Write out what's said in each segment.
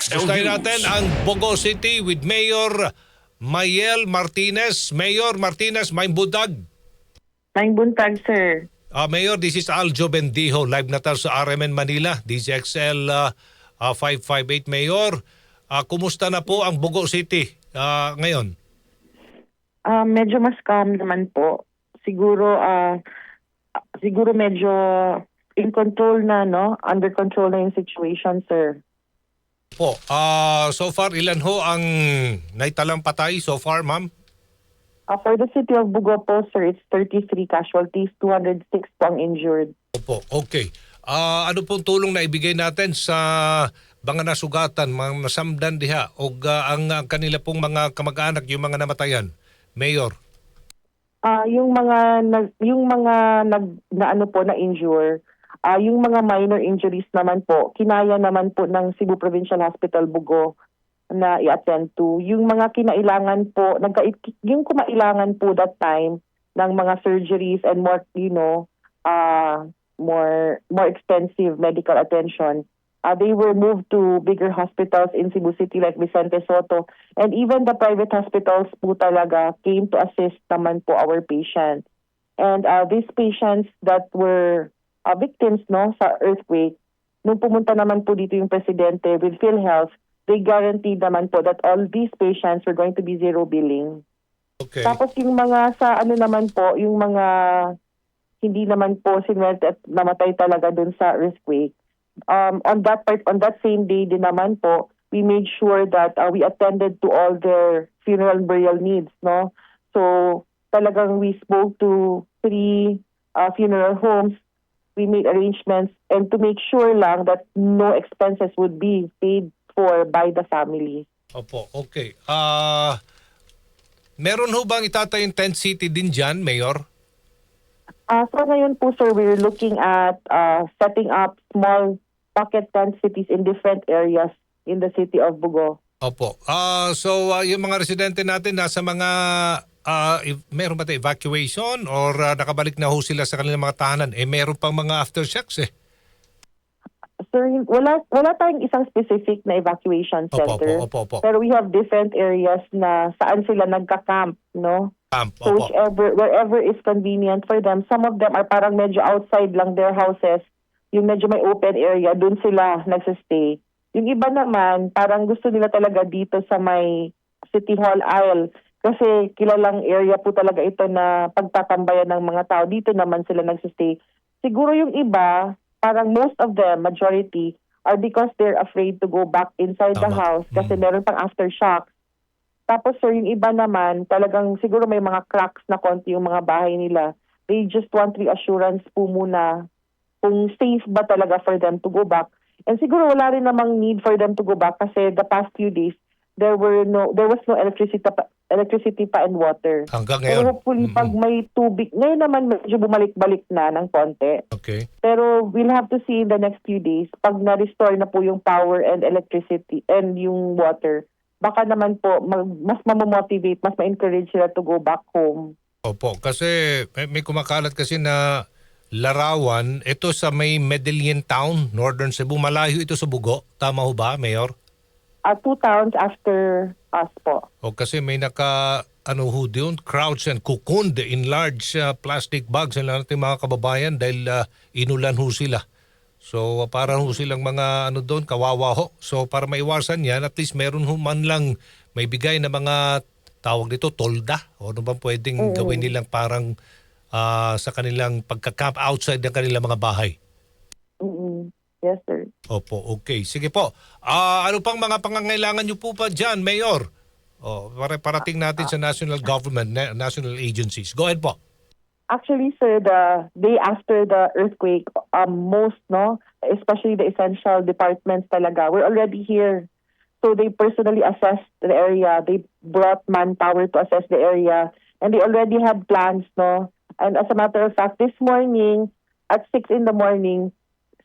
XL Gustahin News. natin ang Bogo City with Mayor Mayel Martinez. Mayor Martinez, may budag. Maing buntag, sir. Uh, Mayor, this is Aljo Bendijo, live na tayo sa RMN Manila, DZXL uh, uh, 558 Mayor. Uh, kumusta na po ang Bogo City uh, ngayon? Ah, medyo mas calm naman po. Siguro, ah, siguro medyo in control na, no? Under control na yung situation, sir. Po, uh, so far ilan ho ang naitalang patay so far, ma'am? Ah, for the city of Bugo po, sir, it's 33 casualties, 206 po ang injured. Opo, okay. Ah, ano pong tulong na ibigay natin sa mga nasugatan, mga nasamdan diha o ah, ang ah, kanila pong mga kamag-anak, yung mga namatayan? Mayor. Ah, yung mga nag yung mga nag na ano po na injure, ah yung mga minor injuries naman po, kinaya naman po ng Cebu Provincial Hospital Bugo na i-attend to. Yung mga kinailangan po, nagka, yung kumailangan po that time ng mga surgeries and more, you know, ah more more extensive medical attention. Uh, they were moved to bigger hospitals in Cebu City like Vicente Soto. And even the private hospitals po talaga came to assist naman po our patients. And uh, these patients that were uh, victims no sa earthquake, nung pumunta naman po dito yung presidente with PhilHealth, they guaranteed naman po that all these patients were going to be zero billing. Okay. Tapos yung mga sa ano naman po, yung mga hindi naman po sinwerte at namatay talaga dun sa earthquake. Um, on that part, on that same day din naman po, we made sure that uh, we attended to all their funeral and burial needs, no? So, talagang we spoke to three uh, funeral homes. We made arrangements and to make sure lang that no expenses would be paid for by the family. Opo, okay. Ah, meron ho bang itatayong tent city din dyan, Mayor? Uh, so ngayon po sir, we're looking at uh, setting up small pocket tent cities in different areas in the city of Bugo. Opo. Ah, so ah, yung mga residente natin nasa mga ah, ev- meron ba tayo evacuation or ah, nakabalik na ho sila sa kanilang mga tahanan? Eh meron pang mga aftershocks eh. Sir, wala, wala tayong isang specific na evacuation Opo, center. opo, opo, opo. Pero we have different areas na saan sila nagka-camp, no? Camp, So opo. whichever, wherever is convenient for them. Some of them are parang medyo outside lang their houses. Yung medyo may open area, dun sila nagsistay. Yung iba naman, parang gusto nila talaga dito sa may City Hall aisle. Kasi kilalang area po talaga ito na pagtatambayan ng mga tao. Dito naman sila nagsistay. Siguro yung iba, parang most of them, majority, are because they're afraid to go back inside the Tama. house kasi Mm. meron pang aftershock. Tapos sir, yung iba naman, talagang siguro may mga cracks na konti yung mga bahay nila. They just want reassurance po muna kung safe ba talaga for them to go back. And siguro wala rin namang need for them to go back kasi the past few days, there were no there was no electricity pa, electricity pa and water. Hanggang Pero ngayon. hopefully Mm-mm. pag may tubig, ngayon naman medyo bumalik-balik na ng konti. Okay. Pero we'll have to see in the next few days pag na-restore na po yung power and electricity and yung water. Baka naman po mag, mas mamomotivate, mas ma-encourage sila to go back home. Opo, kasi may, may kumakalat kasi na larawan, ito sa may Medellin Town, Northern Cebu. Malayo ito sa Bugo. Tama ho ba, Mayor? Uh, two towns after us po. O kasi may naka ano ho doon, crowds and cocooned in large uh, plastic bags ng nating mga kababayan dahil uh, inulan ho sila. So uh, parang ho silang mga ano doon, kawawa ho. So para maiwasan yan, at least meron ho man lang may bigay na mga tawag dito, tolda. O ano bang pwedeng gawin nilang parang ah, sa kanilang pagka-camp outside ng kanilang mga bahay. Yes, sir. Opo, okay. Sige po. Ah, ano pang mga pangangailangan niyo po pa dyan, Mayor? Oh, para parating natin sa national government, na- national agencies. Go ahead po. Actually, sir, the day after the earthquake, um, most, no, especially the essential departments talaga, we're already here. So they personally assessed the area. They brought manpower to assess the area. And they already had plans, no? And as a matter of fact, this morning, at 6 in the morning,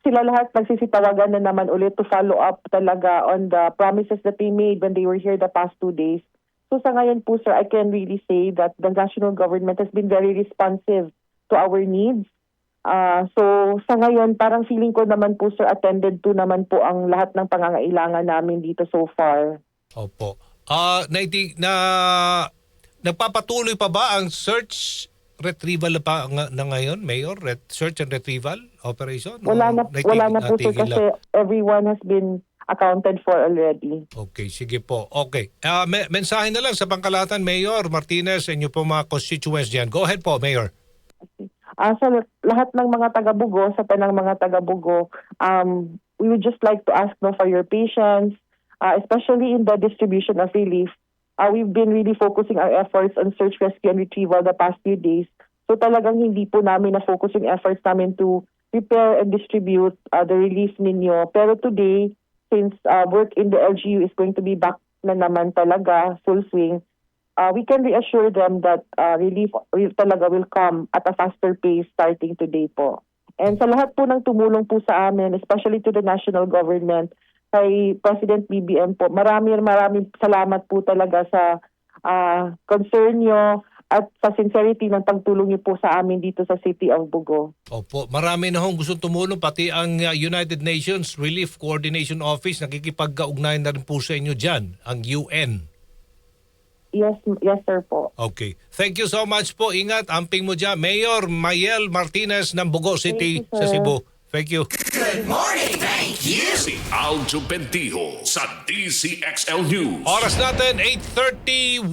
sila lahat nagsisitawagan na naman ulit to follow up talaga on the promises that they made when they were here the past two days. So sa ngayon po, sir, I can really say that the national government has been very responsive to our needs. Ah, so sa ngayon parang feeling ko naman po sir attended to naman po ang lahat ng pangangailangan namin dito so far. Opo. Ah, naiti na nagpapatuloy pa ba ang search retrieval pa nga, na ngayon, Mayor? Ret- search and retrieval operation? Wala na wala na po natigil kasi lang? everyone has been accounted for already. Okay, sige po. Okay. Ah, me- mensahe na lang sa pangkalahatan, Mayor Martinez, yung po mga constituents dyan. Go ahead po, Mayor. Ah, sa lahat ng mga taga-Bugo, sa tanang mga taga-Bugo, um, we would just like to ask no, for your patience, uh, especially in the distribution of relief. Uh, we've been really focusing our efforts on search, rescue, and retrieval the past few days. So talagang hindi po namin na-focus yung efforts namin to prepare and distribute uh, the relief ninyo. Pero today, since uh, work in the LGU is going to be back na naman talaga, full swing, uh, we can reassure them that uh, relief will talaga will come at a faster pace starting today po. And sa lahat po ng tumulong po sa amin, especially to the national government, kay President BBM po, maraming maraming salamat po talaga sa uh, concern nyo at sa sincerity ng pagtulong niyo po sa amin dito sa City of Bugo. Opo, marami na hong gustong tumulong, pati ang uh, United Nations Relief Coordination Office, nakikipag-ugnayan na rin po sa inyo dyan, ang UN. Yes, yes sir po. Okay. Thank you so much po. Ingat, amping mo dyan. Mayor Mayel Martinez ng Bugo City you, sa. Cebu. Thank you. Si Aljo Bendijo sa DCXL News. Oras natin, 8.31.